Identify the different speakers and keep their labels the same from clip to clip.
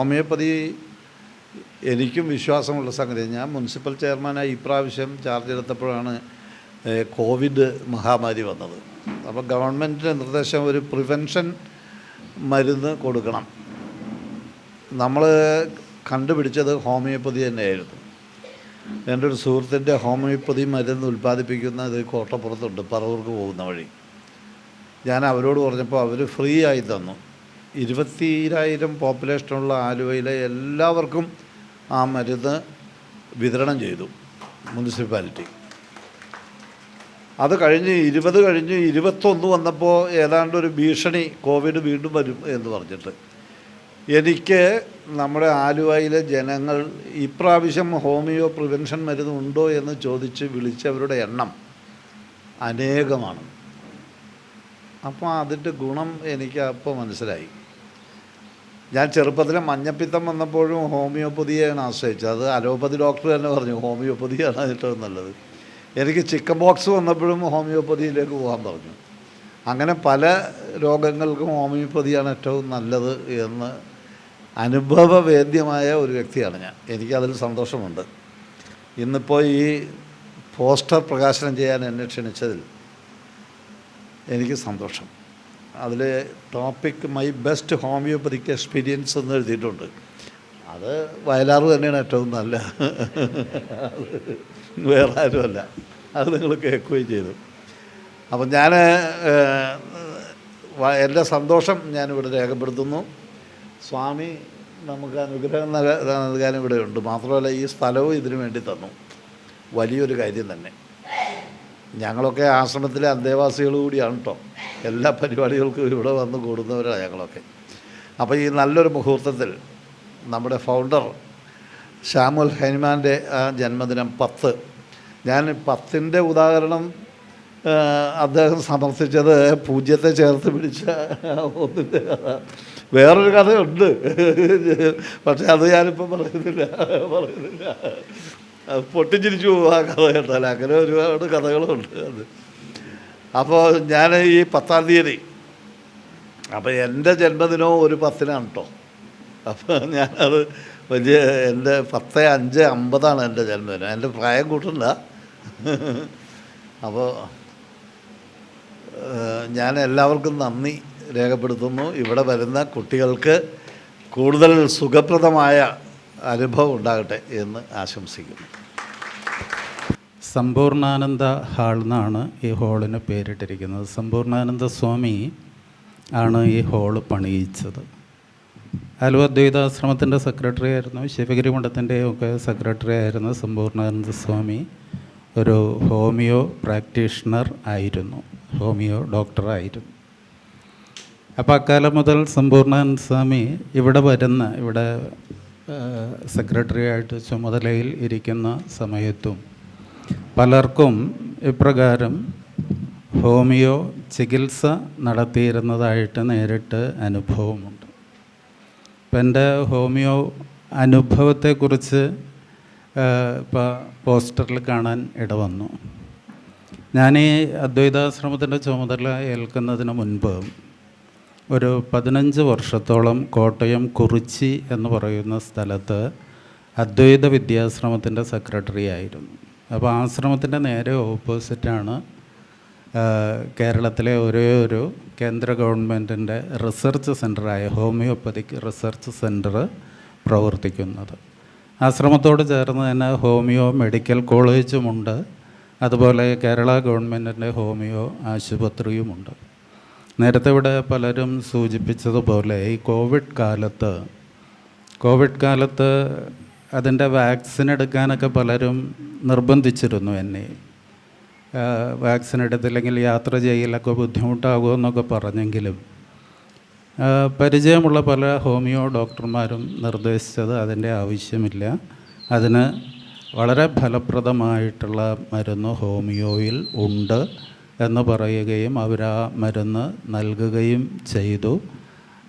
Speaker 1: Homeopathy എനിക്കും വിശ്വാസമുള്ള സംഗതി. ഞാൻ മുനിസിപ്പൽ ചെയർമാനായി ഇപ്രാവശ്യം ചാർജ് എടുത്തപ്പോഴാണ് കോവിഡ് മഹാമാരി വന്നത്. അപ്പോൾ ഗവൺമെന്റിന്റെ നിർദ്ദേശം ഒരു പ്രിവെൻഷൻ മരുന്ന് കൊടുക്കണം. നമ്മൾ കണ്ടുപിടിച്ചത് ഹോമിയോപ്പതി തന്നെയായിരുന്നു. എന്റെ ഒരു സുഹൃത്തിന്റെ ഹോമിയോപ്പതി മരുന്ന് ഉൽപ്പാദിപ്പിക്കുന്ന ഇത് കോട്ടപ്പുറത്തുണ്ട് പറവൂർക്ക് പോകുന്ന വഴി. ഞാൻ അവരോട് പറഞ്ഞപ്പോൾ അവർ ഫ്രീ ആയി തന്നു. ഇരുപത്തിരായിരം പോപ്പുലേഷനുള്ള ആലുവയിലെ എല്ലാവർക്കും ആ മരുന്ന് വിതരണം ചെയ്തു മുനിസിപ്പാലിറ്റി. അത് കഴിഞ്ഞ് ഇരുപത് കഴിഞ്ഞ് ഇരുപത്തൊന്ന് വന്നപ്പോൾ ഏതാണ്ട് ഒരു ഭീഷണി കോവിഡ് വീണ്ടും വരും എന്ന് പറഞ്ഞിട്ട്. എനിക്ക് നമ്മുടെ ആലുവയിലെ ജനങ്ങൾ ഇപ്രാവശ്യം ഹോമിയോ പ്രിവെൻഷൻ മരുന്ന് ഉണ്ടോ എന്ന് ചോദിച്ച് വിളിച്ചവരുടെ എണ്ണം അനേകമാണ്. അപ്പോൾ അതിന്റെ ഗുണം എനിക്ക് അപ്പോൾ മനസ്സിലായി. ഞാൻ ചെറുപ്പത്തിൽ മഞ്ഞപ്പിത്തം വന്നപ്പോഴും ഹോമിയോപ്പതിയെയാണ് ആശ്രയിച്ചത്. അത് അലോപ്പതി ഡോക്ടർ തന്നെ പറഞ്ഞു ഹോമിയോപ്പതിയാണ് ഏറ്റവും നല്ലത്. എനിക്ക് ചിക്കൻ ബോക്സ് വന്നപ്പോഴും ഹോമിയോപ്പതിയിലേക്ക് പോകാൻ പറഞ്ഞു. അങ്ങനെ പല രോഗങ്ങൾക്കും ഹോമിയോപ്പതിയാണ് ഏറ്റവും നല്ലത് എന്ന് അനുഭവവേദ്യമായ ഒരു വ്യക്തിയാണ് ഞാൻ. എനിക്കതിൽ സന്തോഷമുണ്ട്. ഇന്നിപ്പോൾ ഈ പോസ്റ്റർ പ്രകാശനം ചെയ്യാൻ എന്നെ ക്ഷണിച്ചതിൽ എനിക്ക് സന്തോഷം. അതിൽ topic my best homoeopathic experience എന്ന് എഴുതിയിട്ടുണ്ട്. അത് വയലാർ തന്നെയാണ് ഏറ്റവും നല്ല. വേറെ ആരുമല്ല. അത് നിങ്ങൾ കേൾക്കുകയും ചെയ്തു. അപ്പം ഞാൻ എന്റെ സന്തോഷം ഞാനിവിടെ രേഖപ്പെടുത്തുന്നു. സ്വാമി നമുക്ക് അനുഗ്രഹം നൽകാനും ഇവിടെ ഉണ്ട്. മാത്രമല്ല ഈ സ്ഥലവും ഇതിനു വേണ്ടി തന്നു. വലിയൊരു കാര്യം തന്നെ. ഞങ്ങളൊക്കെ ആശ്രമത്തിലെ അന്തേവാസികൾ കൂടിയാണ് കേട്ടോ എല്ലാ പരിപാടികൾക്കും ഇവിടെ വന്ന് കൂടുന്നവരാണ് ഞങ്ങളൊക്കെ. അപ്പോൾ ഈ നല്ലൊരു മുഹൂർത്തത്തിൽ നമ്മുടെ ഫൗണ്ടർ ഷാമുൽ ആ ജന്മദിനം പത്ത്. ഞാൻ പത്തിന്റെ ഉദാഹരണം അദ്ദേഹം സമർത്ഥിച്ചത് പൂജ്യത്തെ ചേർത്ത് പിടിച്ച ഒന്നിന്റെ കഥ. വേറൊരു കഥയുണ്ട്. പക്ഷേ അത് ഞാനിപ്പോൾ പറയുന്നില്ല പറയുന്നില്ല. പൊട്ടിച്ചിരിച്ചു പോകും ആ കഥ കേട്ടാൽ അങ്ങനെ ഒരുപാട് കഥകളുണ്ട് അത്. അപ്പോൾ ഞാൻ ഈ പത്താം തീയതി അപ്പോൾ എന്റെ ജന്മദിനവും ഒരു പത്തിനാണ് കേട്ടോ അപ്പോൾ ഞാനത് വലിയ എന്റെ പത്ത് അഞ്ച് അമ്പതാണ് എന്റെ ജന്മദിനം. എന്റെ പ്രായം കൂട്ടണ്ട. അപ്പോൾ ഞാൻ എല്ലാവർക്കും നന്ദി രേഖപ്പെടുത്തുന്നു. ഇവിടെ വരുന്ന കുട്ടികൾക്ക് കൂടുതൽ സുഖപ്രദമായ അനുഭവം ഉണ്ടാകട്ടെ എന്ന് ആശംസിക്കുന്നു.
Speaker 2: സമ്പൂർണാനന്ദ ഹാൾ എന്നാണ് ഈ ഹാളിന് പേരിട്ടിരിക്കുന്നത്. സമ്പൂർണാനന്ദ സ്വാമി ആണ് ഈ ഹാൾ പണിയിച്ചത്. ആലുവ അദ്വൈതാശ്രമത്തിന്റെ സെക്രട്ടറി ആയിരുന്നു. ശിവഗിരി മഠത്തിന്റെ ഒക്കെ സെക്രട്ടറി ആയിരുന്നു സമ്പൂർണാനന്ദ സ്വാമി ഒരു ഹോമിയോ പ്രാക്ടീഷണർ ആയിരുന്നു. ഹോമിയോ ഡോക്ടറായിരുന്നു അപ്പോൾ അക്കാലം മുതൽ സമ്പൂർണാനന്ദ സ്വാമി ഇവിടെ വരുന്ന ഇവിടെ സെക്രട്ടറി ആയിട്ട് ചുമതലയിൽ ഇരിക്കുന്ന സമയത്തും പലർക്കും ഇപ്രകാരം ഹോമിയോ ചികിത്സ നടത്തിയിരുന്നതായിട്ട് നേരിട്ട് അനുഭവമുണ്ട്. ഇപ്പം എന്റെ ഹോമിയോ അനുഭവത്തെക്കുറിച്ച് ഇപ്പോൾ പോസ്റ്ററിൽ കാണാൻ ഇടവന്നു. ഞാൻ ഈ അദ്വൈതാശ്രമത്തിന്റെ ചുമതല ഏൽക്കുന്നതിന് മുൻപ് ഒരു പതിനഞ്ച് വർഷത്തോളം കോട്ടയം കുറിച്ചി എന്ന് പറയുന്ന സ്ഥലത്ത് അദ്വൈത വിദ്യാശ്രമത്തിന്റെ സെക്രട്ടറി ആയിരുന്നു. അപ്പോൾ ആശ്രമത്തിന്റെ നേരെ ഓപ്പോസിറ്റാണ് കേരളത്തിലെ ഒരേ ഒരു കേന്ദ്ര ഗവൺമെന്റിന്റെ റിസർച്ച് സെന്ററായ ഹോമിയോപ്പതിക് റിസർച്ച് സെന്റർ പ്രവർത്തിക്കുന്നത്. ആശ്രമത്തോട് ചേർന്ന് തന്നെ ഹോമിയോ മെഡിക്കൽ കോളേജുമുണ്ട് അതുപോലെ കേരള ഗവൺമെന്റിന്റെ ഹോമിയോ ആശുപത്രിയുമുണ്ട്. നേരത്തെ ഇവിടെ പലരും സൂചിപ്പിച്ചതുപോലെ ഈ കോവിഡ് കാലത്ത് കോവിഡ് കാലത്ത് അതിന്റെ വാക്സിൻ എടുക്കാനൊക്കെ പലരും നിർബന്ധിച്ചിരുന്നു എന്നെ. വാക്സിൻ എടുത്തില്ലെങ്കിൽ യാത്ര ചെയ്യലൊക്കെ ബുദ്ധിമുട്ടാകുമെന്നൊക്കെ പറഞ്ഞെങ്കിലും പരിചയമുള്ള പല ഹോമിയോ ഡോക്ടർമാരും നിർദ്ദേശിച്ചത് അതിന്റെ ആവശ്യമില്ല. അതിന് വളരെ ഫലപ്രദമായിട്ടുള്ള മരുന്ന് ഹോമിയോയിൽ ഉണ്ട് എന്ന് പറയുകയും അവർ ആ മരുന്ന് നൽകുകയും ചെയ്തു.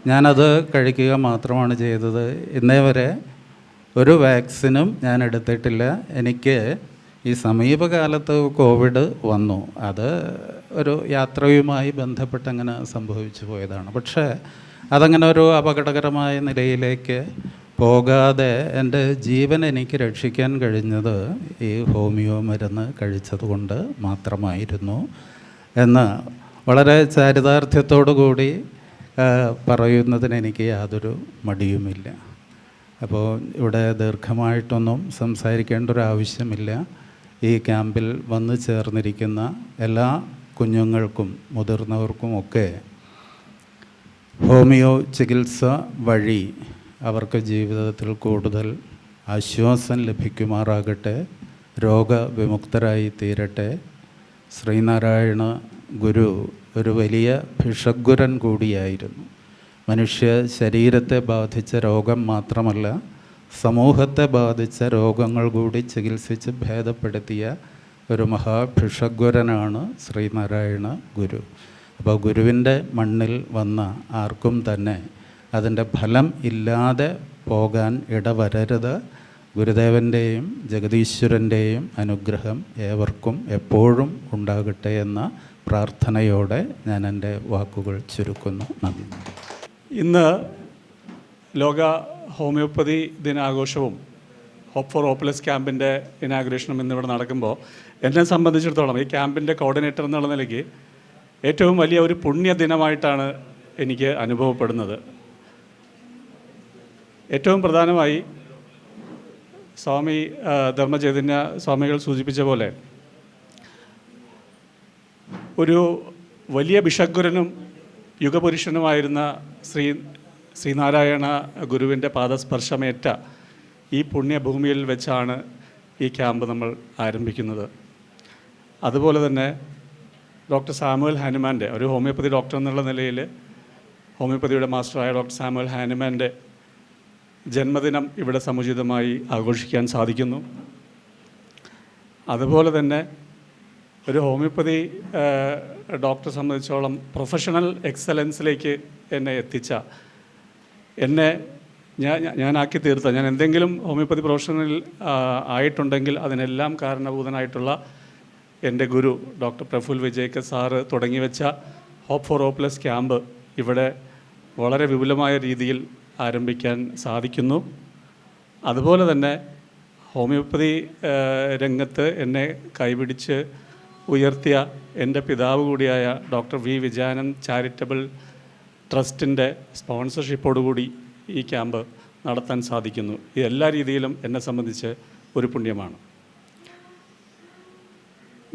Speaker 2: ഞാനത് കഴിക്കുക മാത്രമാണ് ചെയ്തത്. ഇന്നേ വരെ ഒരു വാക്സിനും ഞാൻ എടുത്തിട്ടില്ല. എനിക്ക് ഈ സമീപകാലത്ത് കോവിഡ് വന്നു. അത് ഒരു യാത്രയുമായി ബന്ധപ്പെട്ട് അങ്ങനെ സംഭവിച്ചു പോയതാണ്. പക്ഷേ അതങ്ങനെ ഒരു അപകടകരമായ നിലയിലേക്ക് പോകാതെ എന്റെ ജീവൻ എനിക്ക് രക്ഷിക്കാൻ കഴിഞ്ഞത് ഈ ഹോമിയോ മരുന്ന് കഴിച്ചതുകൊണ്ട് മാത്രമായിരുന്നു എന്ന് വളരെ ചാരിതാർത്ഥ്യത്തോടു കൂടി പറയുന്നതിന് എനിക്ക് യാതൊരു മടിയുമില്ല. അപ്പോൾ ഇവിടെ ദീർഘമായിട്ടൊന്നും സംസാരിക്കേണ്ട ഒരു ആവശ്യമില്ല. ഈ ക്യാമ്പിൽ വന്നു ചേർന്നിരിക്കുന്ന എല്ലാ കുഞ്ഞുങ്ങൾക്കും മുതിർന്നവർക്കും ഒക്കെ ഹോമിയോ ചികിത്സ വഴി അവർക്ക് ജീവിതത്തിൽ കൂടുതൽ ആശ്വാസം ലഭിക്കുമാറാകട്ടെ രോഗവിമുക്തരായി തീരട്ടെ. ശ്രീനാരായണ ഗുരു ഒരു വലിയ ഭിഷഗ്വരൻ കൂടിയായിരുന്നു. മനുഷ്യ ശരീരത്തെ ബാധിച്ച രോഗം മാത്രമല്ല സമൂഹത്തെ ബാധിച്ച രോഗങ്ങൾ കൂടി ചികിത്സിച്ച് ഭേദപ്പെടുത്തിയ ഒരു മഹാഭിഷഗ്വരനാണ് ശ്രീനാരായണ ഗുരു. അപ്പോൾ ഗുരുവിന്റെ മണ്ണിൽ വന്ന ആർക്കും തന്നെ അതിന്റെ ഫലം ഇല്ലാതെ പോകാൻ ഇടവരരുത്. ഗുരുദേവന്റെയും ജഗദീശ്വരന്റെയും അനുഗ്രഹം ഏവർക്കും എപ്പോഴും ഉണ്ടാകട്ടെ എന്ന പ്രാർത്ഥനയോടെ ഞാൻ എന്റെ വാക്കുകൾ ചുരുക്കുന്നു. നന്ദി.
Speaker 3: ഇന്ന് ലോക ഹോമിയോപ്പതി ദിനാഘോഷവും ഹോപ്പ് ഫോർ ഹോപ്പ്ലെസ് ക്യാമ്പിന്റെ ഇനാഗ്രേഷനും ഇന്നിവിടെ നടക്കുമ്പോൾ എന്നെ സംബന്ധിച്ചിടത്തോളം ഈ ക്യാമ്പിന്റെ കോർഡിനേറ്റർ എന്നുള്ള നിലയ്ക്ക് ഏറ്റവും വലിയ ഒരു പുണ്യ ദിനമായിട്ടാണ് എനിക്ക് അനുഭവപ്പെടുന്നത്. ഏറ്റവും പ്രധാനമായി സ്വാമി ധർമ്മചൈതന്യ സ്വാമികൾ സൂചിപ്പിച്ച പോലെ ഒരു വലിയ ഭിഷഗ്വരനും യുഗപുരുഷനുമായിരുന്ന ശ്രീ ശ്രീനാരായണ ഗുരുവിന്റെ പാദസ്പർശമേറ്റ ഈ പുണ്യഭൂമിയിൽ വെച്ചാണ് ഈ ക്യാമ്പ് നമ്മൾ ആരംഭിക്കുന്നത്. അതുപോലെ തന്നെ ഡോക്ടർ സാമുവൽ ഹാനുമാന്റെ ഒരു ഹോമിയോപ്പതി ഡോക്ടർ എന്നുള്ള നിലയിൽ ഹോമിയോപ്പതിയുടെ മാസ്റ്ററായ ഡോക്ടർ സാമുവൽ ഹാനുമാന്റെ ജന്മദിനം ഇവിടെ സമുചിതമായി ആഘോഷിക്കാൻ സാധിക്കുന്നു. അതുപോലെ തന്നെ ഒരു ഹോമിയോപ്പതി ഡോക്ടറെ സംബന്ധിച്ചോളം പ്രൊഫഷണൽ എക്സലൻസിലേക്ക് എന്നെ എത്തിച്ച എന്നെ ഞാൻ ഞാനാക്കി തീർത്ത ഞാൻ എന്തെങ്കിലും ഹോമിയോപ്പതി പ്രൊഫഷണൽ ആയിട്ടുണ്ടെങ്കിൽ അതിനെല്ലാം കാരണഭൂതനായിട്ടുള്ള എന്റെ ഗുരു ഡോക്ടർ പ്രഫുൽ വിജയ്ക്ക് സാറ് തുടങ്ങി വെച്ച ഹോപ്പ് ഫോർ ഹോപ്പ്ലെസ് ക്യാമ്പ് ഇവിടെ വളരെ വിപുലമായ രീതിയിൽ ആരംഭിക്കാൻ സാധിക്കുന്നു. അതുപോലെ തന്നെ ഹോമിയോപ്പതി രംഗത്ത് എന്നെ കൈപിടിച്ച് ഉയർത്തിയ എന്റെ പിതാവ് കൂടിയായ ഡോക്ടർ വി വിജയാനന്ദ് ചാരിറ്റബിൾ ട്രസ്റ്റിന്റെ സ്പോൺസർഷിപ്പോടുകൂടി ഈ ക്യാമ്പ് നടത്താൻ സാധിക്കുന്നു. ഇത് എല്ലാ രീതിയിലും എന്നെ സംബന്ധിച്ച് ഒരു പുണ്യമാണ്.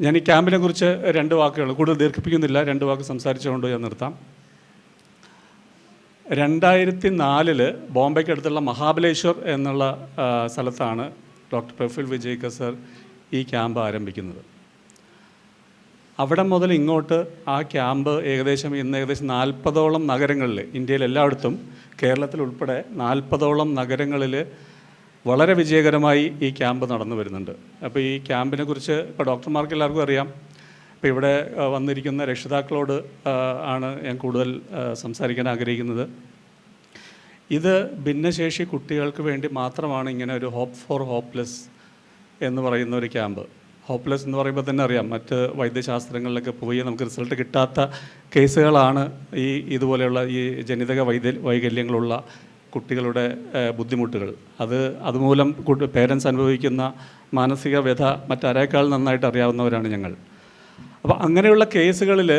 Speaker 3: ഞാൻ ഈ ക്യാമ്പിനെ കുറിച്ച് രണ്ട് വാക്കുകൾ കൂടുതൽ ദീർഘിപ്പിക്കുന്നില്ല. രണ്ട് വാക്ക് സംസാരിച്ചുകൊണ്ട് ഞാൻ നിർത്താം. രണ്ടായിരത്തി നാലിൽ ബോംബെക്ക് അടുത്തുള്ള മഹാബലേശ്വർ എന്നുള്ള സ്ഥലത്താണ് ഡോക്ടർ പ്രഫുൽ വിജയ്ക്കർ ഈ ക്യാമ്പ് ആരംഭിക്കുന്നത്. അവിടെ മുതൽ ഇങ്ങോട്ട് ആ ക്യാമ്പ് ഏകദേശം ഇന്ന് ഏകദേശം നാൽപ്പതോളം നഗരങ്ങളിൽ ഇന്ത്യയിൽ എല്ലായിടത്തും കേരളത്തിൽ ഉൾപ്പെടെ നാൽപ്പതോളം നഗരങ്ങളിൽ വളരെ വിജയകരമായി ഈ ക്യാമ്പ് നടന്നു വരുന്നുണ്ട്. അപ്പോൾ ഈ ക്യാമ്പിനെ കുറിച്ച് ഇപ്പോൾ ഡോക്ടർമാർക്ക് എല്ലാവർക്കും അറിയാം. ഇപ്പോൾ ഇവിടെ വന്നിരിക്കുന്ന രക്ഷിതാക്കളോട് ആണ് ഞാൻ കൂടുതൽ സംസാരിക്കാൻ ആഗ്രഹിക്കുന്നത്. ഇത് ഭിന്നശേഷി കുട്ടികൾക്ക് വേണ്ടി മാത്രമാണ് ഇങ്ങനെ ഒരു ഹോപ്പ് ഫോർ ഹോപ്പ്ലെസ് എന്ന് പറയുന്ന ഒരു ക്യാമ്പ്. ഹോപ്പ്ലെസ് എന്ന് പറയുമ്പോൾ തന്നെ അറിയാം. മറ്റ് വൈദ്യശാസ്ത്രങ്ങളിലൊക്കെ പോയി നമുക്ക് റിസൾട്ട് കിട്ടാത്ത കേസുകളാണ് ഈ ഇതുപോലെയുള്ള ഈ ജനിതക വൈദ്യ വൈകല്യങ്ങളുള്ള കുട്ടികളുടെ ബുദ്ധിമുട്ടുകൾ. അത് അതുമൂലം പേരൻസ് അനുഭവിക്കുന്ന മാനസിക വ്യഥ മറ്റാരേക്കാൾ നന്നായിട്ട് അറിയാവുന്നവരാണ് ഞങ്ങൾ. അപ്പോൾ അങ്ങനെയുള്ള കേസുകളിൽ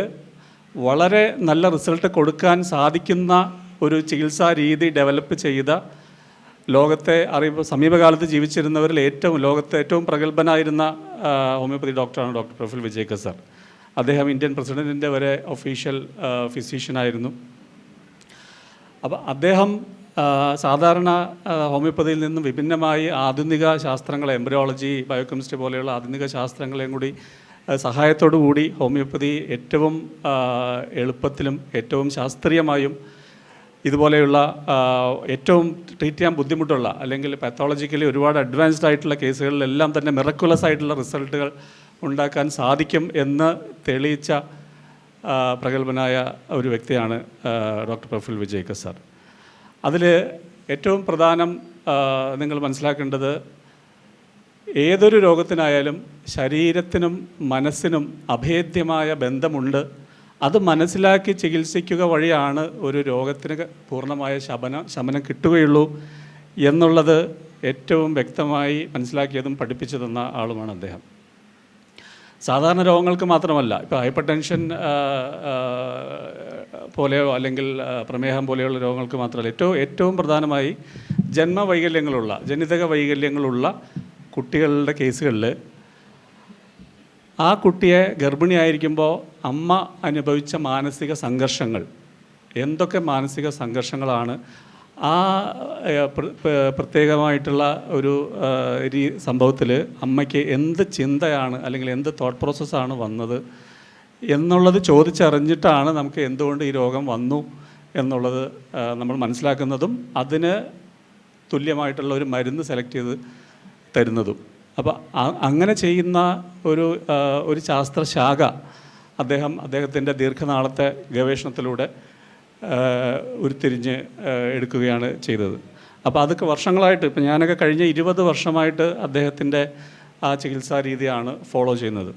Speaker 3: വളരെ നല്ല റിസൾട്ട് കൊടുക്കാൻ സാധിക്കുന്ന ഒരു ചികിത്സാ രീതി ഡെവലപ്പ് ചെയ്ത ലോകത്തെ അറിയുമ്പോൾ സമീപകാലത്ത് ജീവിച്ചിരുന്നവരിൽ ഏറ്റവും ലോകത്തെ ഏറ്റവും പ്രഗത്ഭനായിരുന്ന ഹോമിയോപ്പതി ഡോക്ടറാണ് ഡോക്ടർ പ്രഫുൽ വിജയ്ക്കർ സർ. അദ്ദേഹം ഇന്ത്യൻ പ്രസിഡന്റിന്റെ വരെ ഒഫീഷ്യൽ ഫിസീഷ്യനായിരുന്നു. അപ്പോൾ അദ്ദേഹം സാധാരണ ഹോമിയോപ്പതിയിൽ നിന്നും വിഭിന്നമായി ആധുനിക ശാസ്ത്രങ്ങൾ എംബ്രിയോളജി ബയോകെമിസ്ട്രി പോലെയുള്ള ആധുനിക ശാസ്ത്രങ്ങളെയും കൂടി സഹായത്തോടു കൂടി ഹോമിയോപ്പതി ഏറ്റവും എളുപ്പത്തിലും ഏറ്റവും ശാസ്ത്രീയമായും ഇതുപോലെയുള്ള ഏറ്റവും ട്രീറ്റ് ചെയ്യാൻ ബുദ്ധിമുട്ടുള്ള അല്ലെങ്കിൽ പാത്തോളജിക്കലി ഒരുപാട് അഡ്വാൻസ്ഡ് ആയിട്ടുള്ള കേസുകളിലെല്ലാം തന്നെ മിറക്കുലസ് ആയിട്ടുള്ള റിസൾട്ടുകൾ ഉണ്ടാക്കാൻ സാധിക്കും എന്ന് തെളിയിച്ച പ്രഗത്ഭനായ ഒരു വ്യക്തിയാണ് ഡോക്ടർ പ്രഫുൽ വിജയ്ക്ക് സാർ. അതിൽ ഏറ്റവും പ്രധാനം നിങ്ങൾ മനസ്സിലാക്കേണ്ടത് ഏതൊരു രോഗത്തിനായാലും ശരീരത്തിനും മനസ്സിനും അഭേദ്യമായ ബന്ധമുണ്ട്. അത് മനസ്സിലാക്കി ചികിത്സിക്കുക വഴിയാണ് ഒരു രോഗത്തിന് പൂർണമായ ശമനം ശമനം കിട്ടുകയുള്ളൂ എന്നുള്ളത് ഏറ്റവും വ്യക്തമായി മനസ്സിലാക്കിയതും പഠിപ്പിച്ചു തന്ന ആളുമാണ് അദ്ദേഹം. സാധാരണ രോഗങ്ങൾക്ക് മാത്രമല്ല ഇപ്പോൾ ഹൈപ്പർ ടെൻഷൻ പോലെയോ അല്ലെങ്കിൽ പ്രമേഹം പോലെയുള്ള രോഗങ്ങൾക്ക് മാത്രമല്ല ഏറ്റവും ഏറ്റവും പ്രധാനമായി ജന്മവൈകല്യങ്ങളുള്ള ജനിതക വൈകല്യങ്ങളുള്ള കുട്ടികളുടെ കേസുകളിൽ ആ കുട്ടിയെ ഗർഭിണിയായിരിക്കുമ്പോൾ അമ്മ അനുഭവിച്ച മാനസിക സംഘർഷങ്ങൾ. എന്തൊക്കെ മാനസിക സംഘർഷങ്ങളാണ്? ആ പ്രത്യേകമായിട്ടുള്ള ഒരു രീ സംഭവത്തിൽ അമ്മയ്ക്ക് എന്ത് ചിന്തയാണ് അല്ലെങ്കിൽ എന്ത് തോട്ട് പ്രോസസ്സാണ് വന്നത് എന്നുള്ളത് ചോദിച്ചറിഞ്ഞിട്ടാണ് നമുക്ക് എന്തുകൊണ്ട് ഈ രോഗം വന്നു എന്നുള്ളത് നമ്മൾ മനസ്സിലാക്കുന്നതും അതിന് തുല്യമായിട്ടുള്ള ഒരു മരുന്ന് സെലക്ട് ചെയ്ത് തരുന്നതും. അപ്പോൾ അങ്ങനെ ചെയ്യുന്ന ഒരു ഒരു ശാസ്ത്രശാഖ അദ്ദേഹം അദ്ദേഹത്തിന്റെ ദീർഘനാളത്തെ ഗവേഷണത്തിലൂടെ ഉരുത്തിരിഞ്ഞ് എടുക്കുകയാണ് ചെയ്തത്. അപ്പോൾ അതൊക്കെ വർഷങ്ങളായിട്ട് ഇപ്പം ഞാനൊക്കെ കഴിഞ്ഞ ഇരുപത് വർഷമായിട്ട് അദ്ദേഹത്തിന്റെ ആ ചികിത്സാ രീതിയാണ് ഫോളോ ചെയ്യുന്നത്.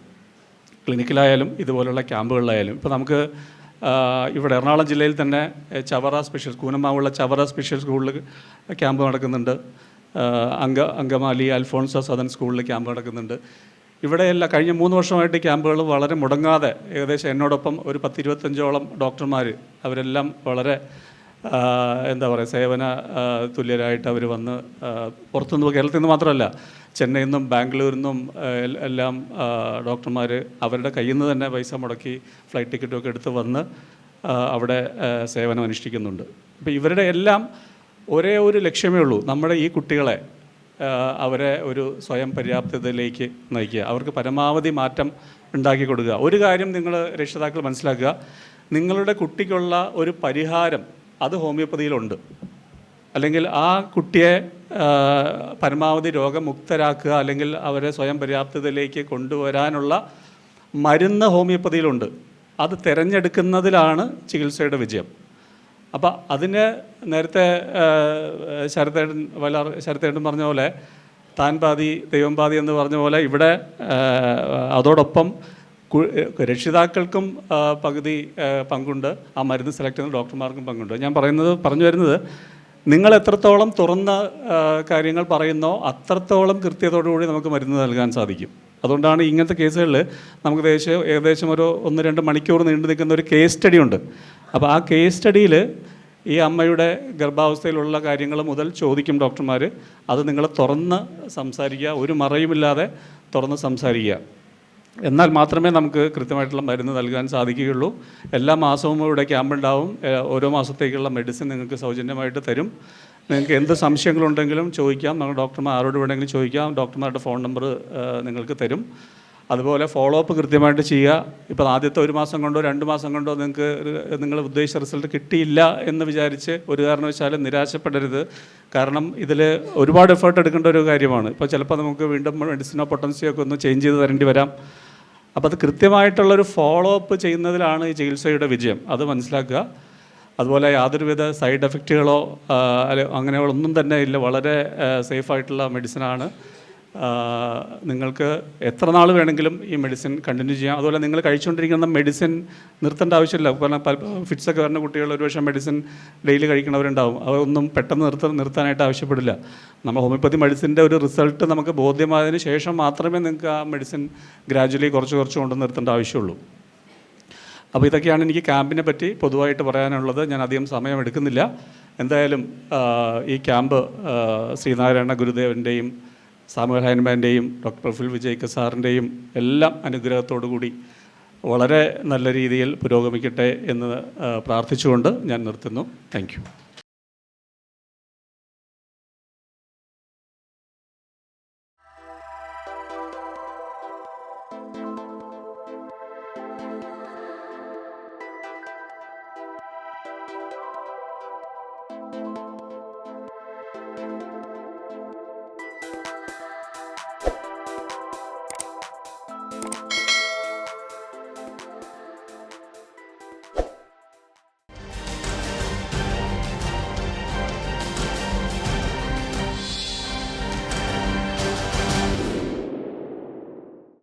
Speaker 3: ക്ലിനിക്കിലായാലും ഇതുപോലുള്ള ക്യാമ്പുകളിലായാലും. ഇപ്പോൾ നമുക്ക് ഇവിടെ എറണാകുളം ജില്ലയിൽ തന്നെ ചവറ സ്പെഷ്യൽ കൂനമാവുള്ള ചവറ സ്പെഷ്യൽ സ്കൂളിൽ ക്യാമ്പ് നടക്കുന്നുണ്ട്. അങ്ക അങ്കമാലി അൽഫോൺസ സദൻ സ്കൂളിൽ ക്യാമ്പ് നടക്കുന്നുണ്ട്. ഇവിടെയല്ല കഴിഞ്ഞ മൂന്ന് വർഷമായിട്ട് ക്യാമ്പുകൾ വളരെ മുടങ്ങാതെ ഏകദേശം എന്നോടൊപ്പം ഒരു പത്തിരുപത്തഞ്ചോളം ഡോക്ടർമാർ അവരെല്ലാം വളരെ എന്താ പറയുക സേവന തുല്യരായിട്ട് അവർ വന്ന് പുറത്തുനിന്ന് കേരളത്തിൽ നിന്ന് മാത്രമല്ല ചെന്നൈയിൽ നിന്നും ബാംഗ്ലൂരിൽ നിന്നും എല്ലാം ഡോക്ടർമാർ അവരുടെ കയ്യിൽ നിന്ന് തന്നെ പൈസ മുടക്കി ഫ്ലൈറ്റ് ടിക്കറ്റും ഒക്കെ എടുത്ത് വന്ന് അവിടെ സേവനം അനുഷ്ഠിക്കുന്നുണ്ട് അപ്പോൾ ഇവരുടെ എല്ലാം ഒരേ ഒരു ലക്ഷ്യമേ ഉള്ളൂ. നമ്മുടെ ഈ കുട്ടികളെ അവരെ ഒരു സ്വയം പര്യാപ്തതയിലേക്ക് നയിക്കുക. അവർക്ക് പരമാവധി മാറ്റം ഉണ്ടാക്കി കൊടുക്കുക. ഒരു കാര്യം നിങ്ങൾ രക്ഷിതാക്കൾ മനസ്സിലാക്കുക. നിങ്ങളുടെ കുട്ടിക്കുള്ള ഒരു പരിഹാരം അത് ഹോമിയോപ്പതിയിലുണ്ട്. അല്ലെങ്കിൽ ആ കുട്ടിയെ പരമാവധി രോഗമുക്തരാക്കുക അല്ലെങ്കിൽ അവരെ സ്വയം പര്യാപ്തതയിലേക്ക് കൊണ്ടുവരാനുള്ള മരുന്ന് ഹോമിയോപ്പതിയിലുണ്ട്. അത് തിരഞ്ഞെടുക്കുന്നതിലാണ് ചികിത്സയുടെ വിജയം. അപ്പോൾ അതിന് നേരത്തെ ശരത്തേട്ടൻ വല്ലാർ ശരത്തേട്ടൻ പറഞ്ഞ പോലെ താൻ പാതി ദൈവം പാതി എന്ന് പറഞ്ഞ പോലെ ഇവിടെ അതോടൊപ്പം രക്ഷിതാക്കൾക്കും പകുതി പങ്കുണ്ട്. ആ മരുന്ന് സെലക്ട് ചെയ്യുന്ന ഡോക്ടർമാർക്കും പങ്കുണ്ട്. ഞാൻ പറയുന്നത് പറഞ്ഞു വരുന്നത് നിങ്ങൾ എത്രത്തോളം തുറന്ന കാര്യങ്ങൾ പറയുന്നോ അത്രത്തോളം കൃത്യതയോടുകൂടി നമുക്ക് മരുന്ന് നൽകാൻ സാധിക്കും. അതുകൊണ്ടാണ് ഇങ്ങനത്തെ കേസുകളിൽ നമുക്ക് ഏകദേശം ഏകദേശം ഒരു ഒന്ന് രണ്ട് മണിക്കൂർ നീണ്ടു നിൽക്കുന്ന ഒരു കേസ് സ്റ്റഡി ഉണ്ട്. അപ്പോൾ ആ കേസ് സ്റ്റഡിയിൽ ഈ അമ്മയുടെ ഗർഭാവസ്ഥയിലുള്ള കാര്യങ്ങൾ മുതൽ ചോദിക്കും ഡോക്ടർമാർ അത് നിങ്ങൾ തുറന്ന് സംസാരിക്കുക ഒരു മറയുമില്ലാതെ തുറന്ന് സംസാരിക്കുക. എന്നാൽ മാത്രമേ നമുക്ക് കൃത്യമായിട്ടുള്ള മരുന്ന് നൽകാൻ സാധിക്കുകയുള്ളൂ. എല്ലാ മാസവും ഇവിടെ ക്യാമ്പ് ഉണ്ടാവും. ഓരോ മാസത്തേക്കുള്ള മെഡിസിൻ നിങ്ങൾക്ക് സൗജന്യമായിട്ട് തരും. നിങ്ങൾക്ക് എന്ത് സംശയങ്ങളുണ്ടെങ്കിലും ചോദിക്കാം. നമ്മൾ ഡോക്ടർമാർ ആരോട് വേണമെങ്കിലും ചോദിക്കാം. ഡോക്ടർമാരുടെ ഫോൺ നമ്പർ നിങ്ങൾക്ക് തരും. അതുപോലെ ഫോളോ അപ്പ് കൃത്യമായിട്ട് ചെയ്യുക. ഇപ്പോൾ ആദ്യത്തെ ഒരു മാസം കൊണ്ടോ രണ്ട് മാസം കൊണ്ടോ നിങ്ങൾക്ക് നിങ്ങൾ ഉദ്ദേശിച്ച റിസൾട്ട് കിട്ടിയില്ല എന്ന് വിചാരിച്ച് ഒരു കാരണവശാലും നിരാശപ്പെടരുത്. കാരണം ഇതിൽ ഒരുപാട് എഫേർട്ട് എടുക്കേണ്ട ഒരു കാര്യമാണ്. ഇപ്പോൾ ചിലപ്പോൾ നമുക്ക് വീണ്ടും മെഡിസിനോ പൊട്ടൻസിയോ ഒക്കെ ഒന്ന് ചേഞ്ച് ചെയ്ത് തരേണ്ടി വരാം. അപ്പോൾ അത് കൃത്യമായിട്ടുള്ളൊരു ഫോളോ അപ്പ് ചെയ്യുന്നതിലാണ് ഈ ചികിത്സയുടെ വിജയം. അത് മനസ്സിലാക്കുക. അതുപോലെ യാതൊരുവിധ സൈഡ് എഫക്റ്റുകളോ അങ്ങനെയൊന്നും തന്നെ ഇല്ല. വളരെ സേഫായിട്ടുള്ള മെഡിസിനാണ് നിങ്ങൾക്ക് എത്ര നാൾ വേണമെങ്കിലും ഈ മെഡിസിൻ കണ്ടിന്യൂ ചെയ്യാം. അതുപോലെ നിങ്ങൾ കഴിച്ചുകൊണ്ടിരിക്കുന്ന മെഡിസിൻ നിർത്തേണ്ട ആവശ്യമില്ല. കാരണം പല ഫിറ്റ്സ് ഒക്കെ വരുന്ന കുട്ടികൾ ഒരുപക്ഷെ മെഡിസിൻ ഡെയിലി കഴിക്കുന്നവരുണ്ടാവും. അതൊന്നും പെട്ടെന്ന് നിർത്ത നിർത്താനായിട്ട് ആവശ്യപ്പെടില്ല. നമ്മൾ ഹോമിയോപ്പതി മെഡിസിന്റെ ഒരു റിസൾട്ട് നമുക്ക് ബോധ്യമായതിന് ശേഷം മാത്രമേ നിങ്ങൾക്ക് ആ മെഡിസിൻ ഗ്രാജുവലി കുറച്ച് കുറച്ച് കൊണ്ട് നിർത്തേണ്ട ആവശ്യമുള്ളൂ. അപ്പോൾ ഇതൊക്കെയാണ് എനിക്ക് ക്യാമ്പിനെ പറ്റി പൊതുവായിട്ട് പറയാനുള്ളത്. ഞാൻ അധികം സമയം എടുക്കുന്നില്ല. എന്തായാലും ഈ ക്യാമ്പ് ശ്രീനാരായണ ഗുരുദേവന്റെയും സാമുവൽ ഹൈൻമാന്റെയും ഡോക്ടർ പ്രഫുൽ വിജയ്ക്ക് സാറിന്റെയും എല്ലാം അനുഗ്രഹത്തോടു കൂടി വളരെ നല്ല രീതിയിൽ പുരോഗമിക്കട്ടെ എന്ന് പ്രാർത്ഥിച്ചുകൊണ്ട് ഞാൻ നിർത്തുന്നു. താങ്ക്